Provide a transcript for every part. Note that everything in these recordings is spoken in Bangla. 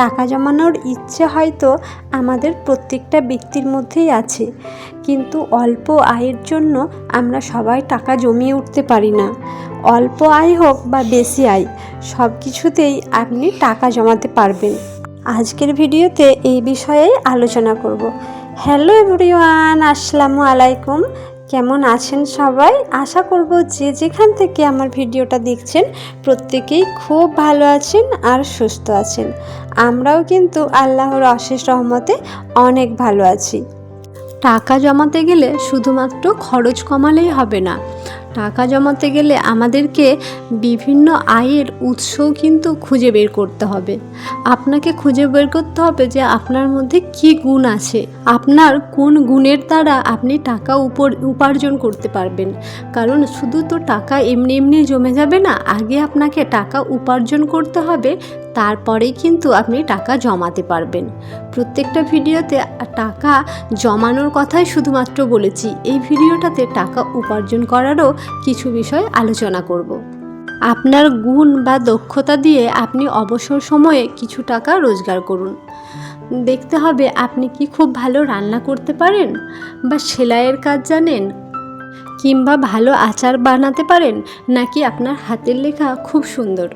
টাকা জমানোর ইচ্ছে হয়তো আমাদের প্রত্যেকটা ব্যক্তির মধ্যেই আছে। কিন্তু অল্প আয়ের জন্য আমরা সবাই টাকা জমিয়ে উঠতে পারি না। অল্প আয় হোক বা বেশি আয় সব কিছুতেই আপনি টাকা জমাতে পারবেন। আজকের ভিডিওতে এই বিষয়েই আলোচনা করব। হ্যালো এভরিওয়ান, আসসালামু আলাইকুম। কেমন আছেন সবাই? আশা করব যে যেখান থেকে আমার ভিডিওটা দেখছেন, প্রত্যেকেই খুব ভালো আছেন আর সুস্থ আছেন। আমরাও কিন্তু আল্লাহর অশেষ রহমতে অনেক ভালো আছি। টাকা জমাতে গেলে শুধুমাত্র খরচ কমালেই হবে না। টাকা জমাতে গেলে আমাদেরকে বিভিন্ন আয়ের উৎসও কিন্তু খুঁজে বের করতে হবে। আপনাকে খুঁজে বের করতে হবে যে আপনার মধ্যে কি গুণ আছে। আপনার কোন গুণের দ্বারা আপনি টাকা উপর, উপার্জন করতে পারবেন। কারণ শুধু তো টাকা এমনি এমনি জমে যাবে না, আগে আপনাকে টাকা উপার্জন করতে হবে, তারপরেই কিন্তু আপনি টাকা জমাতে পারবেন। প্রত্যেকটা ভিডিওতে টাকা জমানোর কথাই শুধুমাত্র বলেছি। এই ভিডিওটাতে টাকা উপার্জন করারও কিছু বিষয় আলোচনা করব। আপনার গুণ বা দক্ষতা দিয়ে আপনি অবসর সময়ে কিছু টাকা রোজগার করুন। দেখতে হবে আপনি কি খুব ভালো রান্না করতে পারেন বা সেলাইয়ের কাজ জানেন কিংবা ভালো আচার বানাতে পারেন নাকি আপনার হাতের লেখা খুব সুন্দর।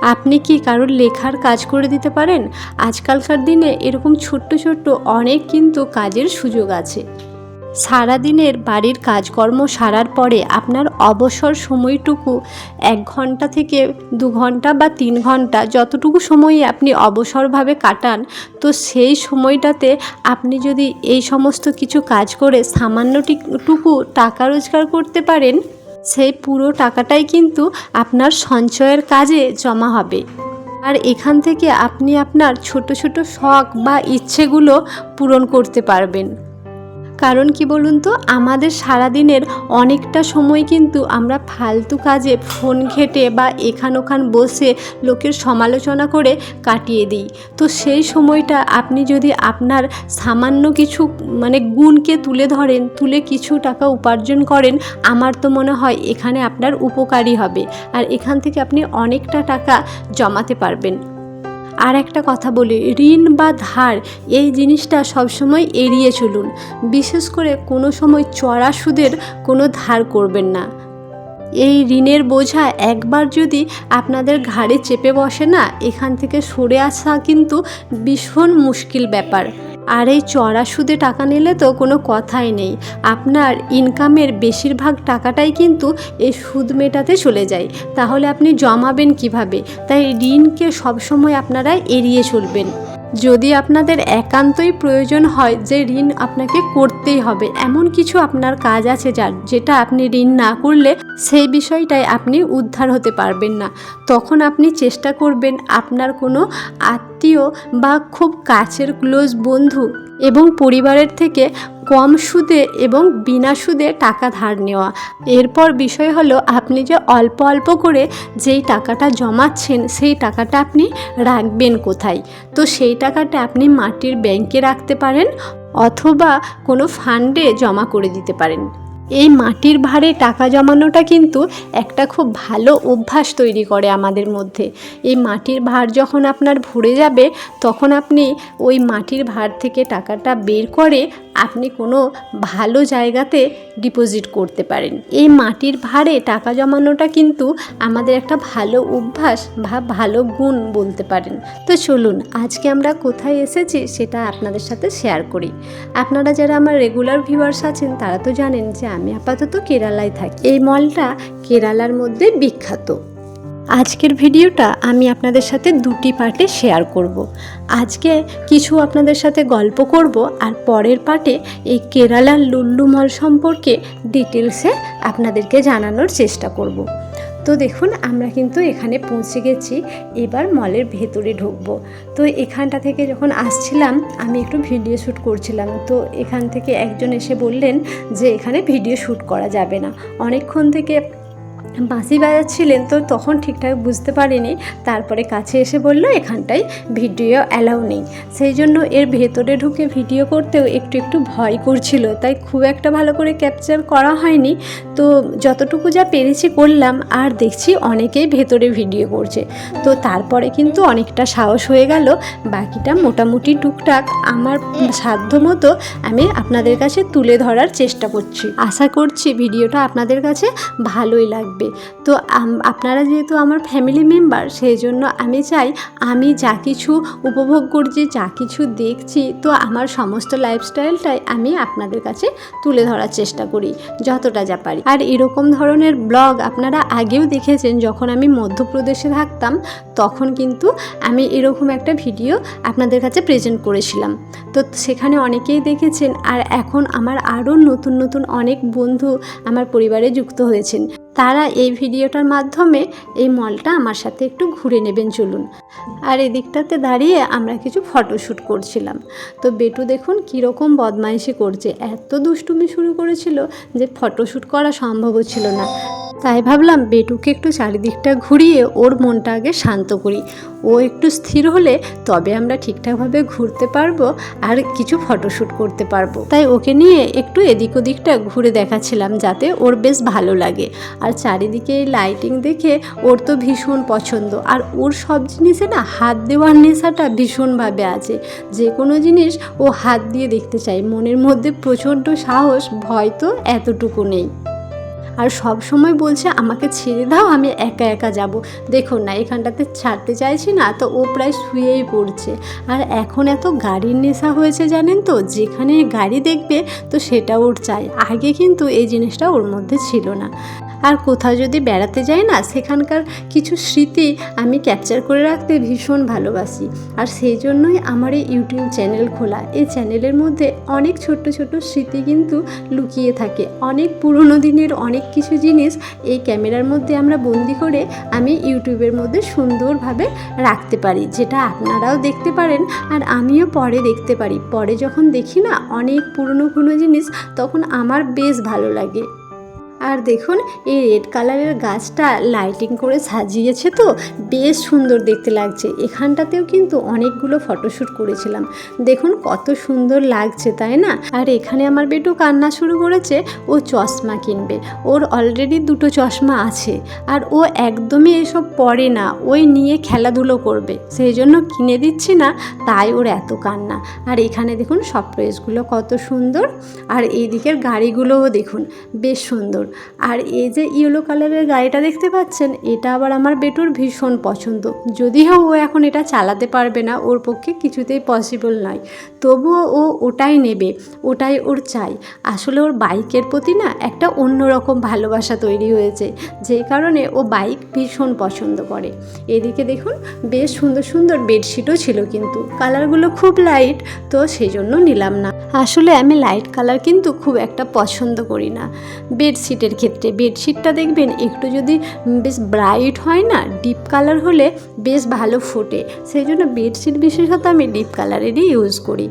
আপনি কি কারোর লেখার কাজ করে দিতে পারেন? আজকালকার দিনে এরকম ছোট্ট ছোট্ট অনেক কিন্তু কাজের সুযোগ আছে। সারাদিনের বাড়ির কাজকর্ম সারার পরে আপনার অবসর সময়টুকু এক ঘণ্টা থেকে দু ঘণ্টা বা তিন ঘণ্টা যতটুকু সময় আপনি অবসরভাবে কাটান, তো সেই সময়টাতে আপনি যদি এই সমস্ত কিছু কাজ করে সামান্যটুকু টাকা রোজগার করতে পারেন, সেই পুরো টাকাটাই কিন্তু আপনার সঞ্চয়ের কাজে জমা হবে। আর এখান থেকে আপনি আপনার ছোট ছোট শখ বা ইচ্ছেগুলো পূরণ করতে পারবেন। কারণ কি বলুন তো, আমাদের সারাদিনের অনেকটা সময় কিন্তু আমরা ফালতু কাজে ফোন ঘেটে বা এখান ওখান বসে লোকের সমালোচনা করে কাটিয়ে দিই। তো সেই সময়টা আপনি যদি আপনার সামান্য কিছু মানে গুণকে তুলে ধরেন, তুলে কিছু টাকা উপার্জন করেন, আমার তো মনে হয় এখানে আপনার উপকারী হবে। আর এখান থেকে আপনি অনেকটা টাকা জমাতে পারবেন। আর একটা কথা বলি, ঋণ বা ধার, এই জিনিসটা সবসময় এড়িয়ে চলুন। বিশেষ করে কোনো সময় চড়া সুদের কোনো ধার করবেন না। এই ঋণের বোঝা একবার যদি আপনাদের ঘাড়ে চেপে বসে না, এখান থেকে সরে আসা কিন্তু ভীষণ মুশকিল ব্যাপার। আর এই চড়া সুদে টাকা নিলে তো কোনো কথাই নেই। আপনার ইনকামের বেশিরভাগ টাকাটাই কিন্তু এই সুদ মেটাতে চলে যায়। তাহলে আপনি জমাবেন কীভাবে? তাই ঋণকে সবসময় আপনারা এড়িয়ে চলবেন। যদি আপনাদের একান্তই প্রয়োজন হয় যে ঋণ আপনাকে করতেই হবে, এমন কিছু আপনার কাজ আছে যার, যেটা আপনি ঋণ না করলে সেই বিষয়টায় আপনি উদ্ধার হতে পারবেন না। তখন আপনি চেষ্টা করবেন আপনার কোনো আত্মীয় বা খুব কাছের ক্লোজ বন্ধু এবং পরিবারের থেকে কম সুদে এবং বিনা সুদে টাকা ধার নেওয়া। এরপর বিষয় হলো, আপনি যে অল্প অল্প করে যেই টাকাটা জমাচ্ছেন, সেই টাকাটা আপনি রাখবেন কোথায়? তো সেই টাকাটা আপনি মাটির ব্যাংকে রাখতে পারেন অথবা কোনো ফান্ডে জমা করে দিতে পারেন। এই মাটির ভারে টাকা জমানোটা কিন্তু একটা খুব ভালো অভ্যাস তৈরি করে আমাদের মধ্যে। এই মাটির ভার যখন আপনার ভরে যাবে, তখন আপনি ওই মাটির ভার থেকে টাকাটা বের করে আপনি কোনো ভালো জায়গাতে ডিপোজিট করতে পারেন। এই মাটির ভারে টাকা জমানোটা কিন্তু আমাদের একটা ভালো অভ্যাস বা ভালো গুণ বলতে পারেন। তো চলুন, আজকে আমরা কোথায় এসেছি সেটা আপনাদের সাথে শেয়ার করি। আপনারা যারা আমার রেগুলার ভিউয়ার্স আছেন, তারা তো জানেন যে আমি আপাতত কেরালায় থাকি এই মলটা কেরালার মধ্যে বিখ্যাত আজকের ভিডিওটা আমি আপনাদের সাথে দুটি পার্টে শেয়ার করব। আজকে কিছু আপনাদের সাথে গল্প করব আর পরের পার্টে এই কেরালার লুল্লু মল সম্পর্কে ডিটেলসে আপনাদেরকে জানানোর চেষ্টা করব। তো দেখুন, আমরা কিন্তু এখানে পৌঁছে গেছি। এবার মলের ভেতরে ঢুকবো। তো এখানটা থেকে যখন আসছিলাম, আমি একটু ভিডিও শ্যুট করছিলাম। তো এখান থেকে একজন এসে বললেন যে, এখানে ভিডিও শ্যুট করা যাবে না। অনেকক্ষণ থেকে বাঁশি বাজাচ্ছিলেন তো তখন ঠিকঠাক বুঝতে পারিনি। তারপরে কাছে এসে বলল, এখানটায় ভিডিও অ্যালাউ নেই। সেই জন্য এর ভেতরে ঢুকে ভিডিও করতেও একটু একটু ভয় করছিল। তাই খুব একটা ভালো করে ক্যাপচার করা হয়নি। তো যতটুকু যা পেরেছি করলাম, আর দেখছি অনেকেই ভেতরে ভিডিও করছে। তো তারপরে কিন্তু অনেকটা সাহস হয়ে গেল। বাকিটা মোটামুটি টুকটাক আমার সাধ্য মতো আমি আপনাদের কাছে তুলে ধরার চেষ্টা করছি। আশা করছি ভিডিওটা আপনাদের কাছে ভালোই লাগবে। তো আপনারা যেহেতু আমার ফ্যামিলি মেম্বার সেই জন্য আমি চাই আমি যা কিছু উপভোগ করছি, যা কিছু দেখছি, তো আমার সমস্ত লাইফস্টাইলটাই আমি আপনাদের কাছে তুলে ধরার চেষ্টা করি, যতটা যা পারি। আর এরকম ধরনের ব্লগ আপনারা আগেও দেখেছেন, যখন আমি মধ্যপ্রদেশে থাকতাম, তখন কিন্তু আমি এরকম একটা ভিডিও আপনাদের কাছে প্রেজেন্ট করেছিলাম। তো সেখানে অনেকেই দেখেছেন, আর এখন আমার আরও নতুন নতুন অনেক বন্ধু আমার পরিবারে যুক্ত হয়েছেন। তারা এই ভিডিওটার মাধ্যমে এই মলটা আমার সাথে একটু ঘুরে নেবেন চলুন। আর এদিকটাতে দাঁড়িয়ে আমরা কিছু ফটোশ্যুট করছিলাম। তো বেটু দেখুন কীরকম বদমাইশি করছে। এত দুষ্টুমি শুরু করেছিল যে ফটোশ্যুট করা সম্ভবও ছিল না। তাই ভাবলাম বেটুকে একটু চারিদিকটা ঘুরিয়ে ওর মনটা আগে শান্ত করি। ও একটু স্থির হলে তবে আমরা ঠিকঠাকভাবে ঘুরতে পারব আর কিছু ফটোশ্যুট করতে পারব। তাই ওকে নিয়ে একটু এদিক ওদিকটা ঘুরে দেখাচ্ছিলাম যাতে ওর বেশ ভালো লাগে। আর চারিদিকে এই লাইটিং দেখে ওর তো ভীষণ পছন্দ। আর ওর সব জিনিসে না হাত দেওয়ার নেশাটা ভীষণভাবে আছে। যে কোনো জিনিস ও হাত দিয়ে দেখতে চায়। মনের মধ্যে প্রচণ্ড সাহস, ভয় তো এতটুকু নেই। আর সব সময় বলছে, আমাকে ছেড়ে দাও, আমি একা একা যাব। দেখুন না, এখানটাতে ছাড়তে চাইছি না, তো ও প্রায় শুয়েই পড়ছে। আর এখন এত গাড়ির নেশা হয়েছে জানেন তো, যেখানে গাড়ি দেখবে, তো সেটা ওর চাই। আগে কিন্তু এই জিনিসটা ওর মধ্যে ছিল না। আর কোথাও যদি বেড়াতে যাই না, সেখানকার কিছু স্মৃতি আমি ক্যাপচার করে রাখতে ভীষণ ভালোবাসি। আর সেই জন্যই আমার এই ইউটিউব চ্যানেল খোলা। এই চ্যানেলের মধ্যে অনেক ছোট্ট ছোট্ট স্মৃতি কিন্তু লুকিয়ে থাকে। অনেক পুরনো দিনের অনেক কিছু জিনিস এই ক্যামেরার মধ্যে আমরা বন্দি করে আমি ইউটিউবের মধ্যে সুন্দরভাবে রাখতে পারি, যেটা আপনারাও দেখতে পারেন আর আমিও পরে দেখতে পারি। পরে যখন দেখি না অনেক পুরনো কোনো জিনিস, তখন আমার বেশ ভালো লাগে। আর দেখুন, এই রেড কালারের গাছটা লাইটিং করে সাজিয়েছে তো। বেশ সুন্দর দেখতে লাগছে। এখানটাতেও কিন্তু অনেকগুলো ফটোশ্যুট করেছিলাম। দেখুন, কত সুন্দর লাগছে, তাই না? আর এখানে আমার বেটু কান্না শুরু করেছে, ও চশমা কিনবে। ওর অলরেডি দুটো চশমা আছে। আর ও একদমই এসব পড়ে না, ওই নিয়ে খেলাধুলো করবে। সেই জন্য কিনে দিচ্ছি না, তাই ওর এত কান্না। আর এখানে দেখুন সব প্রেসগুলো কত সুন্দর। আর এই দিকের গাড়িগুলোও দেখুন, বেশ সুন্দর। আর এই যে ইয়েলো কালারের গাড়িটা দেখতে পাচ্ছেন, এটা আবার আমার বেটুর ভীষণ পছন্দ। যদিও ও এখন এটা চালাতে পারবে না, ওর পক্ষে কিছুতেই পসিবল নয়। তবুও ও ওটাই নেবে, ওটাই ওর চাই। আসলে ওর বাইকের প্রতি না একটা অন্যরকম ভালোবাসা তৈরি হয়েছে, যে কারণে ও বাইক ভীষণ পছন্দ করে। এদিকে দেখুন, বেশ সুন্দর সুন্দর বেডশিটও ছিল কিন্তু, কালারগুলো খুব লাইট তো সেই জন্য নিলাম না। আসলে আমি লাইট কালার কিন্তু খুব একটা পছন্দ করি না। বেডশিটের ক্ষেত্রে বেডশিটটা দেখবেন, একটু যদি বেশ ব্রাইট হয় না ডিপ কালার হলে বেশ ভালো ফোটে। সেই জন্য বেডশিট বিশেষত আমি ডিপ কালারেরই ইউজ করি।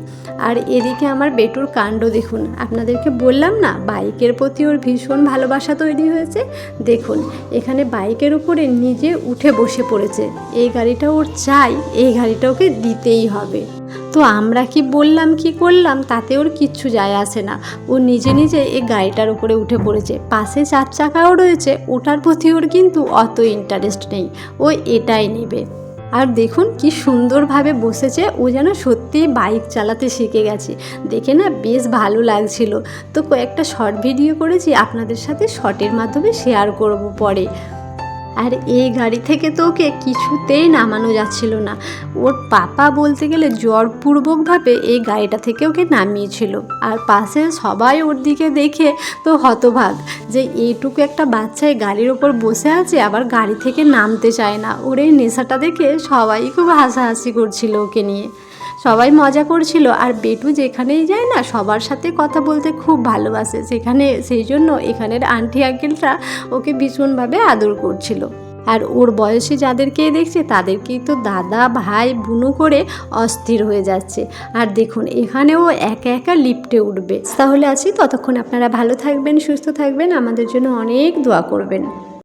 আর এদিকে আমার বেটুর কাণ্ড দেখুন, আপনাদেরকে বললাম না, বাইকের প্রতি ওর ভীষণ ভালোবাসা তৈরি হয়েছে? দেখুন, এখানে বাইকের উপরে নিজে উঠে বসে পড়েছে। এই গাড়িটা ওর চাই, এই গাড়িটা ওকে দিতেই হবে। তো আমরা কি বললাম, কি করলাম, তাতে ওর কিচ্ছু যায় আসে না। ও নিজে নিজে এই গাড়িটার উপরে উঠে পড়েছে। পাশে চার চাকাও রয়েছে। ওটার প্রতি ওর কিন্তু অত ইন্টারেস্ট নেই। ও এটাই নেবে। আর দেখুন কি সুন্দরভাবে বসেছে। ও যেন সত্যিই বাইক চালাতে শিখে গেছে। দেখে না বেশ ভালো লাগছিল। তো কয়েকটা শর্ট ভিডিও করেছি। আপনাদের সাথে শর্টের মাধ্যমে শেয়ার করব পরে। আর এই গাড়ি থেকে তো ওকে কিছুতেই নামানো যাচ্ছিল না। ওর পাপা বলতে গেলে জোরপূর্বকভাবে এই গাড়িটা থেকে ওকে নামিয়েছিল। আর পাশে সবাই ওর দিকে দেখে তো হতভাগ যে এইটুকু একটা বাচ্চা এই গাড়ির ওপর বসে আছে, আবার গাড়ি থেকে নামতে চায় না। ওর এই নেশাটা দেখে সবাই খুব হাসাহাসি করছিল ওকে নিয়ে। সবাই মজা করছিল। আর বেটু যেখানেই যায় না, সবার সাথে কথা বলতে খুব ভালোবাসে। সেখানে সেই জন্য এখানের আন্টি আঙ্কেলটা ওকে ভীষণভাবে আদর করছিল। আর ওর বয়সে যাদেরকে দেখছে, তাদেরকেই তো দাদা, ভাই, বুনু করে অস্থির হয়ে যাচ্ছে। আর দেখুন, এখানেও একা একা লিফটে উঠবে। তাহলে আছি, ততক্ষণ আপনারা ভালো থাকবেন, সুস্থ থাকবেন। আমাদের জন্য অনেক দোয়া করবেন।